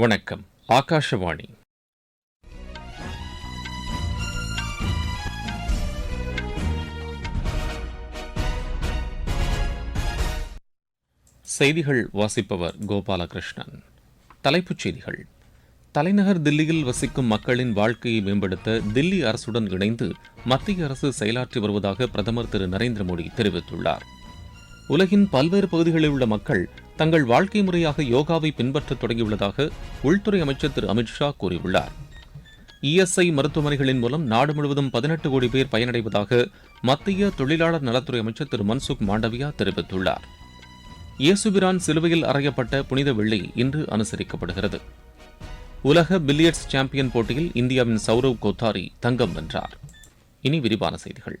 வணக்கம் ஆகாஷவாணி. செய்திகள் வாசிப்பவர் கோபாலகிருஷ்ணன். தலைப்புச் செய்திகள். தலைநகர் தில்லியில் வசிக்கும் மக்களின் வாழ்க்கையை மேம்படுத்த தில்லி அரசுடன் இணைந்து மத்திய அரசு செயலாற்றி வருவதாக பிரதமர் திரு நரேந்திர மோடி தெரிவித்துள்ளார். உலகின் பல்வேறு பகுதிகளில் உள்ள மக்கள் தங்கள் வாழ்க்கை முறையாக யோகாவை பின்பற்றத் தொடங்கியுள்ளதாக உள்துறை அமைச்சர் திரு அமித்ஷா கூறியுள்ளார். இஎஸ்ஐ மருத்துவமனைகளின் மூலம் நாடு முழுவதும் பதினெட்டு கோடி பேர் பயனடைவதாக மத்திய தொழிலாளர் நலத்துறை அமைச்சர் திரு மன்சுக் மாண்டவியா தெரிவித்துள்ளார். இயேசுபிரான் சிலுவையில் அறையப்பட்ட புனித வெள்ளி இன்று அனுசரிக்கப்படுகிறது. உலக பில்லியர்ட்ஸ் சாம்பியன் போட்டியில் இந்தியாவின் சௌரவ் கோத்தாரி தங்கம் வென்றார். இனி விரிவான செய்திகள்.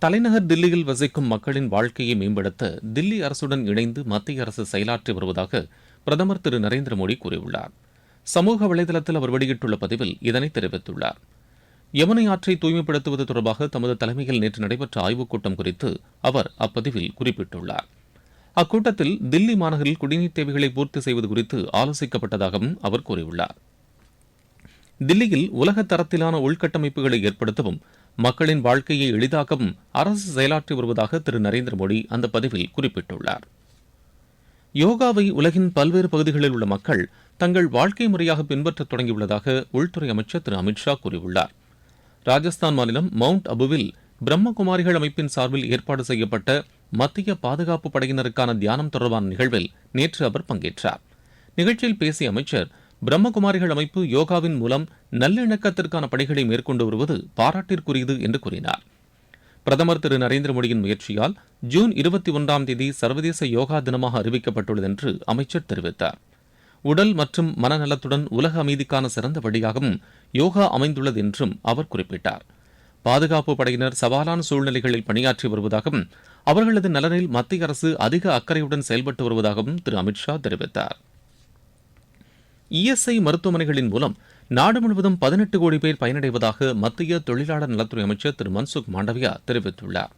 தலைநகர் தில்லியில் வசிக்கும் மக்களின் வாழ்க்கையை மேம்படுத்த தில்லி அரசுடன் இணைந்து மத்திய அரசு செயலாற்றி வருவதாக பிரதமர் திரு நரேந்திர மோடி கூறியுள்ளார். சமூக வலைதளத்தில் அவர் வெளியிட்டுள்ள பதிவில் இதனை தெரிவித்துள்ளார். யமுனை ஆற்றை தூய்மைப்படுத்துவது தொடர்பாக தமது தலைமையில் நேற்று நடைபெற்ற ஆய்வுக் கூட்டம் குறித்து அவர் அப்பதிவில் குறிப்பிட்டுள்ளார். அக்கூட்டத்தில் தில்லி மாநகரில் குடிநீர் தேவைகளை பூர்த்தி செய்வது குறித்து ஆலோசிக்கப்பட்டதாகவும் அவர் கூறியுள்ளார். தில்லியில் உலக தரத்திலான உள்கட்டமைப்புகளை ஏற்படுத்தவும் மக்களின் வாழ்க்கையை எளிதாக்கவும் அரசு செயலாற்றி வருவதாக திரு நரேந்திர மோடி அந்த பதிவில் குறிப்பிட்டுள்ளார். யோகாவை உலகின் பல்வேறு பகுதிகளில் உள்ள மக்கள் தங்கள் வாழ்க்கை முறையாக பின்பற்றத் தொடங்கியுள்ளதாக உள்துறை அமைச்சர் திரு அமித்ஷா கூறியுள்ளார். ராஜஸ்தான் மாநிலம் மவுண்ட் அபுவில் பிரம்மகுமாரிகள் அமைப்பின் சார்பில் ஏற்பாடு செய்யப்பட்ட மத்திய பாதுகாப்பு படையினருக்கான தியானம் தொடர்பான நிகழ்வில் நேற்று அவர் பங்கேற்றார். நிகழ்ச்சியில் பேசிய அமைச்சர் பிரம்மகுமாரிகள் அமைப்பு யோகாவின் மூலம் நல்லிணக்கத்திற்கான பணிகளை மேற்கொண்டு வருவது பாராட்டிற்குரியது என்று கூறினார். பிரதமர் திரு நரேந்திர மோடியின் முயற்சியால் ஜூன் இருபத்தி ஒன்றாம் தேதி சர்வதேச யோகா தினமாக அறிவிக்கப்பட்டுள்ளது என்று அமைச்சர் தெரிவித்தார். உடல் மற்றும் மனநலத்துடன் உலக அமைதிக்கான சிறந்த வழியாகவும் யோகா அமைந்துள்ளது என்றும் அவர் குறிப்பிட்டார். பாதுகாப்பு படையினர் சவாலான சூழ்நிலைகளில் பணியாற்றி வருவதாகவும் அவர்களது நலனில் மத்திய அரசு அதிக அக்கறையுடன் செயல்பட்டு வருவதாகவும் திரு அமித்ஷா தெரிவித்தார். இஎஸ்ஐ மருத்துவமனைகளின் மூலம் நாடு முழுவதும் பதினெட்டு கோடி பேர் பயனடைவதாக மத்திய தொழிலாளர் நலத்துறை அமைச்சர் திரு மன்சுக் மாண்டவியா தெரிவித்துள்ளார்.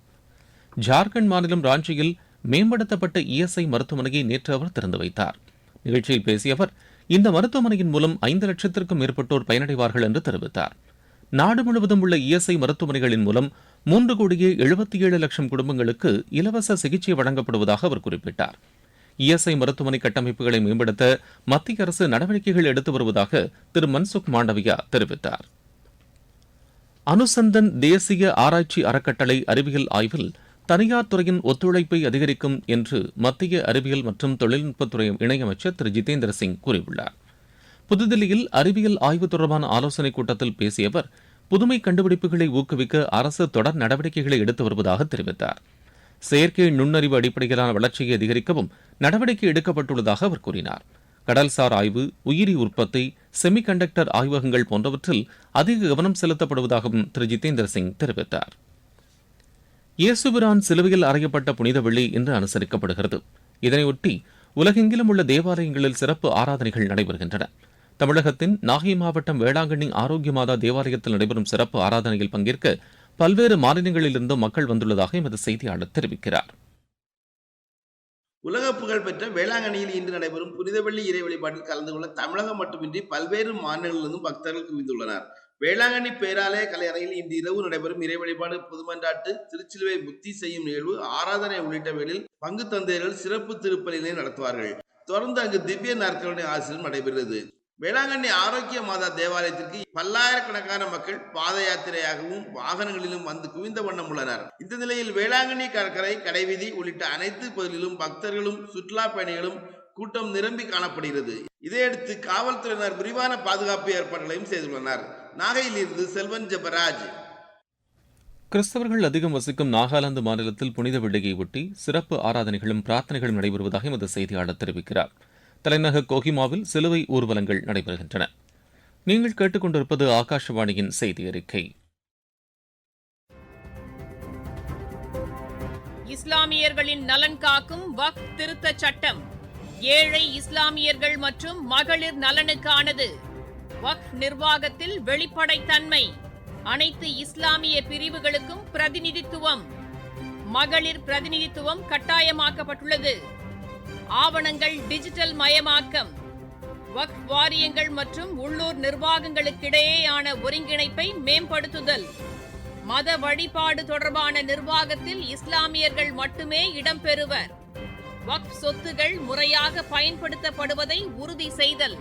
ஜார்க்கண்ட் மாநிலம் ராஞ்சியில் மேம்படுத்தப்பட்ட இஎஸ்ஐ மருத்துவமனையை நேற்று அவர் திறந்து வைத்தார். நிகழ்ச்சியில் பேசிய அவர் இந்த மருத்துவமனையின் மூலம் ஐந்து லட்சத்திற்கும் மேற்பட்டோர் பயனடைவார்கள் என்று தெரிவித்தார். நாடு முழுவதும் உள்ள இஎஸ்ஐ மருத்துவமனைகளின் மூலம் மூன்று கோடியே எழுபத்தி ஏழு லட்சம் குடும்பங்களுக்கு இலவச சிகிச்சை வழங்கப்படுவதாக அவர் குறிப்பிட்டார். இஎஸ்ஐ மருத்துவமனை கட்டமைப்புகளை மேம்படுத்த மத்திய அரசு நடவடிக்கைகள் எடுத்து வருவதாக திரு மன்சுக் மாண்டவியா தெரிவித்தார். அனுசந்தன் தேசிய ஆராய்ச்சி அறக்கட்டளை அறிவியல் ஆய்வில் தனியார் துறையின் ஒத்துழைப்பை அதிகரிக்கும் என்று மத்திய அறிவியல் மற்றும் தொழில்நுட்பத்துறை இணையமைச்சர் திரு ஜிதேந்திர சிங் கூறியுள்ளார். புதுதில்லியில் அறிவியல் ஆய்வு தொடர்பான ஆலோசனைக் கூட்டத்தில் பேசிய அவர் புதுமை கண்டுபிடிப்புகளை ஊக்குவிக்க அரசு தொடர் நடவடிக்கைகளை எடுத்து வருவதாக தெரிவித்தார். செயற்கை நுண்ணறிவு அடிப்படையிலான வளர்ச்சியை அதிகரிக்கவும் நடவடிக்கை எடுக்கப்பட்டுள்ளதாக அவர் கூறினார். கடல்சார் ஆய்வு உயிரி உற்பத்தி செமிகண்டக்டர் ஆய்வகங்கள் போன்றவற்றில் அதிக கவனம் செலுத்தப்படுவதாகவும் திரு. ஜிதேந்திர சிங் தெரிவித்தார். இயேசுபிரான் சிலுவையில் அறையப்பட்ட புனித வெள்ளி இன்று அனுசரிக்கப்படுகிறது. இதனையொட்டி உலகெங்கிலும் உள்ள தேவாலயங்களில் சிறப்பு ஆராதனைகள் நடைபெறுகின்றன. தமிழகத்தின் நாகை மாவட்டம் வேளாங்கண்ணி ஆரோக்கிய மாதா தேவாலயத்தில் நடைபெறும் சிறப்பு ஆராதனையில் பங்கேற்க பல்வேறு மாநிலங்களிலிருந்தும் மக்கள் வந்துள்ளதாக எமது செய்தியாளர் தெரிவிக்கிறார். உலக புகழ்பெற்ற வேளாங்கண்ணியில் இன்று நடைபெறும் புனிதவள்ளி இறை வழிபாட்டில் கலந்து கொள்ள தமிழகம் மட்டுமின்றி பல்வேறு மாநிலங்களிலிருந்தும் பக்தர்கள் குவிந்துள்ளனர். வேளாங்கண்ணி பேராலய கலையறையில் இன்று இரவு நடைபெறும் இறை வழிபாடு பொதுமன்றாட்டு திருச்சிலுவை புத்தி செய்யும் நிகழ்வு ஆராதனை உள்ளிட்டவைகளில் பங்கு தந்தையர்கள் சிறப்பு திருப்பலினை நடத்துவார்கள். தொடர்ந்து அங்கு திவ்ய நாற்களுடைய ஆசிரியர் நடைபெறுகிறது. வேளாங்கண்ணி ஆரோக்கிய மாதா தேவாலயத்திற்கு பல்லாயிரக்கணக்கான மக்கள் பாத யாத்திரையாகவும் வாகனங்களிலும் வந்து குவிந்த வண்ணம் உள்ளனர். இந்த நிலையில் வேளாங்கண்ணி கடற்கரை கடைவீதி உள்ளிட்ட அனைத்து பகுதிகளிலும் பக்தர்களும் சுற்றுலா பயணிகளும் கூட்டம் நிரம்பி காணப்படுகிறது. இதையடுத்து காவல்துறையினர் விரிவான பாதுகாப்பு ஏற்பாடுகளையும் செய்துள்ளனர். நாகையில் இருந்து செல்வன் ஜெபராஜ். கிறிஸ்தவர்கள் அதிகம் வசிக்கும் நாகாலாந்து மாநிலத்தில் புனித வெள்ளியை ஒட்டி சிறப்பு ஆராதனைகளும் பிரார்த்தனைகளும் நடைபெறுவதாக எமது செய்தியாளர் தெரிவிக்கிறார். தலைநகர் கோஹிமாவில் சிலுவை ஊர்வலங்கள் நடைபெறுகின்றன. நீங்கள் கேட்டுக்கொண்டிருப்பது ஆகாஷவாணியின் செய்தி அறிக்கை. இஸ்லாமியர்களின் நலன் காக்கும் வக் திருத்த சட்டம். ஏழை இஸ்லாமியர்கள் மற்றும் மகளிர் நலனுக்கானது. வக் நிர்வாகத்தில் வெளிப்படைத்தன்மை. அனைத்து இஸ்லாமிய பிரிவுகளுக்கும் பிரதிநிதித்துவம். மகளிர் பிரதிநிதித்துவம் கட்டாயமாக்கப்பட்டுள்ளது. ஆவணங்கள் டிஜிட்டல் மயமாக்கம். வக்ஃப் வாரியங்கள் மற்றும் உள்ளூர் நிர்வாகங்களுக்கிடையேயான ஒருங்கிணைப்பை மேம்படுத்துதல். மத வழிபாடு தொடர்பான நிர்வாகத்தில் இஸ்லாமியர்கள் மட்டுமே இடம்பெறுவர். வக்ஃப் சொத்துகள் முறையாக பயன்படுத்தப்படுவதை உறுதி செய்தல்.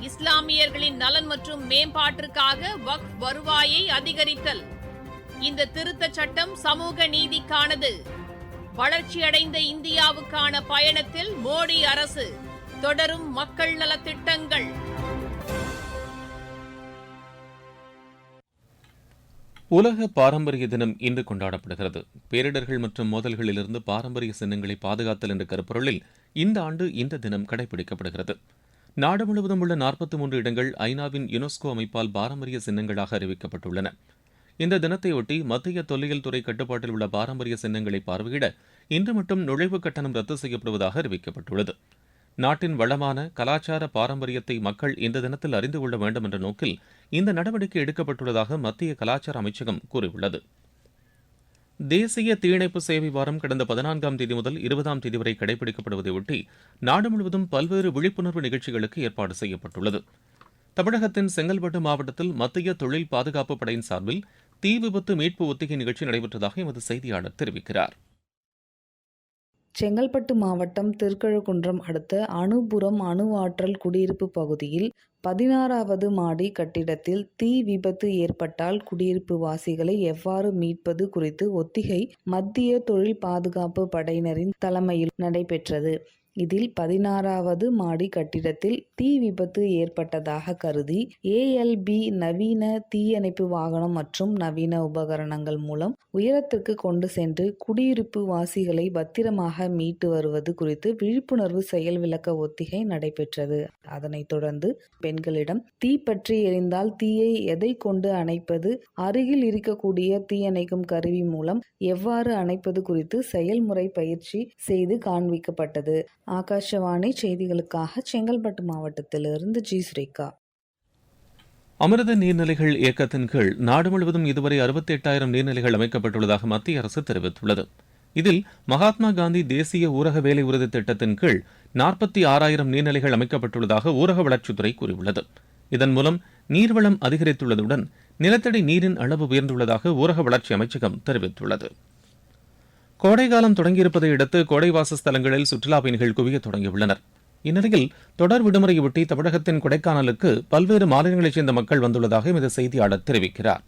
இஸ்லாமியர்களின் நலன் மற்றும் மேம்பாட்டிற்காக வக்ஃப் வருவாயை அதிகரித்தல். இந்த திருத்தச் சட்டம் சமூக நீதிக்கானது. வளர்ச்சியடைந்த இந்தியாவுக்கான பயணத்தில் மோடி அரசு தொடரும் மக்கள் நலத்திட்டங்கள். உலக பாரம்பரிய தினம் இன்று கொண்டாடப்படுகிறது. பேரிடர்கள் மற்றும் மோதல்களிலிருந்து பாரம்பரிய சின்னங்களை பாதுகாத்தல் என்ற கருப்பொருளில் இந்த ஆண்டு இந்த தினம் கடைபிடிக்கப்படுகிறது. நாடு முழுவதும் உள்ள நாற்பத்தி மூன்று இடங்கள் ஐநாவின் யுனெஸ்கோ அமைப்பால் பாரம்பரிய சின்னங்களாக அறிவிக்கப்பட்டுள்ளன. இந்த தினத்தையொட்டி மத்திய தொல்லியல் துறை கட்டுப்பாட்டில் உள்ள பாரம்பரிய சின்னங்களை பார்வையிட இன்று மட்டும் நுழைவு கட்டணம் ரத்து செய்யப்படுவதாக அறிவிக்கப்பட்டுள்ளது. நாட்டின் வளமான கலாச்சார பாரம்பரியத்தை மக்கள் இந்த தினத்தில் அறிந்து கொள்ள வேண்டும் என்ற நோக்கில் இந்த நடவடிக்கை எடுக்கப்பட்டுள்ளதாக மத்திய கலாச்சார அமைச்சகம் கூறியுள்ளது. தேசிய தீயணைப்பு சேவை வாரம் கடந்த பதினான்காம் தேதி முதல் இருபதாம் தேதி வரை கடைபிடிக்கப்படுவதையொட்டி நாடு முழுவதும் பல்வேறு விழிப்புணர்வு நிகழ்ச்சிகளுக்கு ஏற்பாடு செய்யப்பட்டுள்ளது. தமிழகத்தின் செங்கல்பட்டு மாவட்டத்தில் மத்திய தொழில் பாதுகாப்பு படையின் சார்பில் தீ விபத்து மீட்பு ஒத்திகை நிகழ்ச்சி நடைபெற்றதாக எமது செய்தியாளர் தெரிவிக்கிறார். செங்கல்பட்டு மாவட்டம் திருக்கழுக்குன்றம் அடுத்த அணுபுரம் அணு ஆற்றல் குடியிருப்பு பகுதியில் பதினாறாவது மாடி கட்டிடத்தில் தீ விபத்து ஏற்பட்டால் குடியிருப்பு வாசிகளை எவ்வாறு மீட்பது குறித்து ஒத்திகை மத்திய தொழில் பாதுகாப்பு படையினரின் தலைமையில் நடைபெற்றது. இதில் பதினாறாவது மாடி கட்டிடத்தில் தீ விபத்து ஏற்பட்டதாக கருதி ஏஎல்பி நவீன தீயணைப்பு வாகனம் மற்றும் நவீன உபகரணங்கள் மூலம் உயரத்திற்கு கொண்டு சென்று குடியிருப்பு வாசிகளை பத்திரமாக மீட்டு வருவது குறித்து விழிப்புணர்வு செயல் விளக்க ஒத்திகை நடைபெற்றது. அதனைத் தொடர்ந்து பெண்களிடம் தீ பற்றி எரிந்தால் தீயை எதை கொண்டு அணைப்பது அருகில் இருக்கக்கூடிய தீயணைக்கும் கருவி மூலம் எவ்வாறு அணைப்பது குறித்து செயல்முறை பயிற்சி செய்து காண்பிக்கப்பட்டது. ஆகாஷவாணி செய்திகளுக்காக செங்கல்பட்டு மாவட்டத்திலிருந்து ஜி. ஸ்ரீகா. அமிர்த நீர்நிலைகள் இயக்கத்தின் கீழ் நாடு முழுவதும் இதுவரை அறுபத்தி எட்டாயிரம் நீர்நிலைகள் அமைக்கப்பட்டுள்ளதாக மத்திய அரசு தெரிவித்துள்ளது. இதில் மகாத்மா காந்தி தேசிய ஊரக வேலை உறுதி திட்டத்தின் கீழ் நாற்பத்தி ஆறாயிரம் நீர்நிலைகள் அமைக்கப்பட்டுள்ளதாக ஊரக வளர்ச்சித்துறை கூறியுள்ளது. இதன் மூலம் நீர்வளம் அதிகரித்துள்ளதுடன் நிலத்தடி நீரின் அளவு உயர்ந்துள்ளதாக ஊரக வளர்ச்சி அமைச்சகம் தெரிவித்துள்ளது. கோடைக்காலம் தொடங்கியிருப்பதை அடுத்து கோடை வாசஸ்தலங்களில் சுற்றுலா பயணிகள் குவிய தொடங்கியுள்ளனர். இந்நிலையில் தொடர் விடுமுறையொட்டி தமிழகத்தின் கொடைக்கானலுக்கு பல்வேறு மாநிலங்களைச் சேர்ந்த மக்கள் வந்துள்ளதாக எமது செய்தியாளர் தெரிவிக்கிறார்.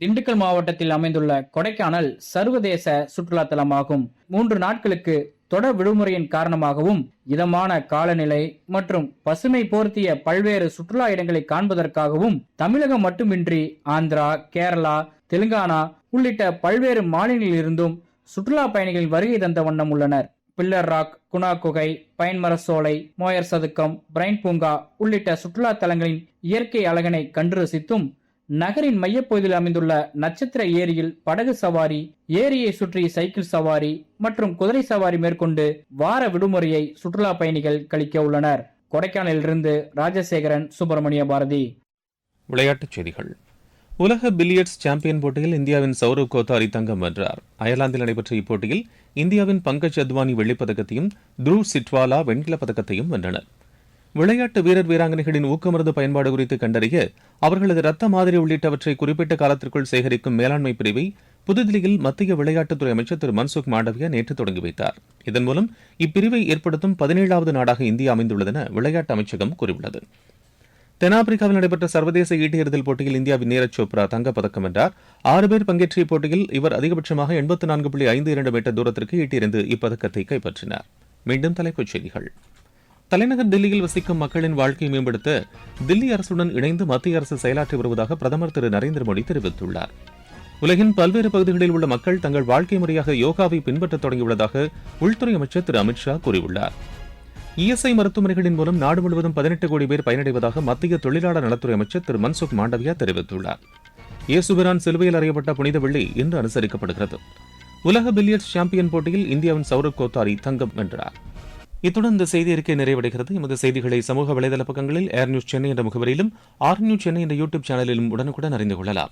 திண்டுக்கல் மாவட்டத்தில் அமைந்துள்ள கொடைக்கானல் சர்வதேச சுற்றுலா தலமாகும். மூன்று நாட்களுக்கு தொடர் விடுமுறையின் காரணமாகவும் இதமான காலநிலை மற்றும் பசுமை போர்த்திய பல்வேறு சுற்றுலா இடங்களை காண்பதற்காகவும் தமிழகம் மட்டுமின்றி ஆந்திரா கேரளா தெலுங்கானா உள்ளிட்ட பல்வேறு மாநிலங்களிலிருந்தும் சுற்றுலா பயணிகள் வருகை தந்த வண்ணம் உள்ளனர். பில்லர் ராக் குணா குகை பைன்மர சோலை மோயர் சதுக்கம் பிரைன் பூங்கா உள்ளிட்ட சுற்றுலா தலங்களின் இயற்கை அழகனை கண்டு ரசித்தும் நகரின் மையப்பகுதியில் அமைந்துள்ள நட்சத்திர ஏரியில் படகு சவாரி ஏரியை சுற்றி சைக்கிள் சவாரி மற்றும் குதிரை சவாரி மேற்கொண்டு வார விடுமுறையை சுற்றுலா பயணிகள் கழிக்க உள்ளனர். கொடைக்கானலிலிருந்து ராஜசேகரன் சுப்பிரமணிய பாரதி. விளையாட்டுச் செய்திகள். உலக பில்லியர்ட்ஸ் சாம்பியன் போட்டியில் இந்தியாவின் சௌரவ் கோத்தாரி தங்கம் வென்றார். அயர்லாந்தில் நடைபெற்ற இப்போட்டியில் இந்தியாவின் பங்கஜ் அத்வானி வெள்ளிப்பதக்கத்தையும் பதக்கத்தையும் சிட்வாலா வெண்கலப் பதக்கத்தையும் வென்றனர். விளையாட்டு வீரர் வீராங்கனைகளின் ஊக்கமருந்து பயன்பாடு குறித்து கண்டறிய அவர்களது ரத்த மாதிரி உள்ளிட்டவற்றை குறிப்பிட்ட காலத்திற்குள் சேகரிக்கும் மேலாண்மை பிரிவை புதுதில்லியில் மத்திய விளையாட்டுத்துறை அமைச்சர் திரு மன்சுக் மாண்டவியா நேற்று தொடங்கி வைத்தார். இதன் மூலம் இப்பிரிவை ஏற்படுத்தும் பதினேழாவது நாடாக இந்தியா அமைந்துள்ளதென விளையாட்டு அமைச்சகம் கூறியுள்ளது. தென்னாப்பிரிக்காவில் நடைபெற்ற சர்வதேச ஈட்டியறிதல் போட்டியில் இந்தியாவின் நீரஜ் சோப்ரா தங்கப்பதக்கம் வென்றார். ஆறு பேர் பங்கேற்ற இப்போட்டியில் இவர் அதிகபட்சமாக எண்பத்து நான்கு புள்ளி ஐந்து இரண்டு மீட்டர் தூரத்திற்கு ஈட்டி இப்பதக்கத்தை கைப்பற்றினார். மீண்டும் தலைப்புச் செய்திகள். தலைநகர் தில்லியில் வசிக்கும் மக்களின் வாழ்க்கையை மேம்படுத்த தில்லி அரசுடன் இணைந்து மத்திய அரசு செயலாற்றி வருவதாக பிரதமர் திரு நரேந்திர மோடி தெரிவித்துள்ளார். உலகின் பல்வேறு பகுதிகளில் உள்ள மக்கள் தங்கள் வாழ்க்கை முறையாக யோகாவை பின்பற்றத் தொடங்கியுள்ளதாக உள்துறை அமைச்சர் திரு அமித்ஷா கூறியுள்ளார். இஎஸ்ஐ மருத்துவமனைகளின் மூலம் நாடு முழுவதும் பதினெட்டு கோடி பேர் பயனடைவதாக மத்திய தொழிலாளர் நலத்துறை அமைச்சர் திரு மன்சுக் மாண்டவியா தெரிவித்துள்ளார். இயேசுபிரான் சிலுவையில் அறியப்பட்ட புனித வெள்ளி இன்று அனுசரிக்கப்படுகிறது. உலக பில்லியர்ட்ஸ் சாம்பியன் போட்டியில் இந்தியாவின் சௌரவ் கோத்தாரி தங்கம் வென்றார். இத்துடன் இந்த செய்தி அறிக்கை நிறைவடைகிறது. எமது செய்திகளை சமூக வலைதள பக்கங்களில் ஏர் நியூஸ் சென்னை என்ற முகவரியிலும் ஆர் நியூஸ் சென்னை என்ற யூடியூப் சேனலிலும் உடனுக்குடன் அறிந்து கொள்ளலாம்.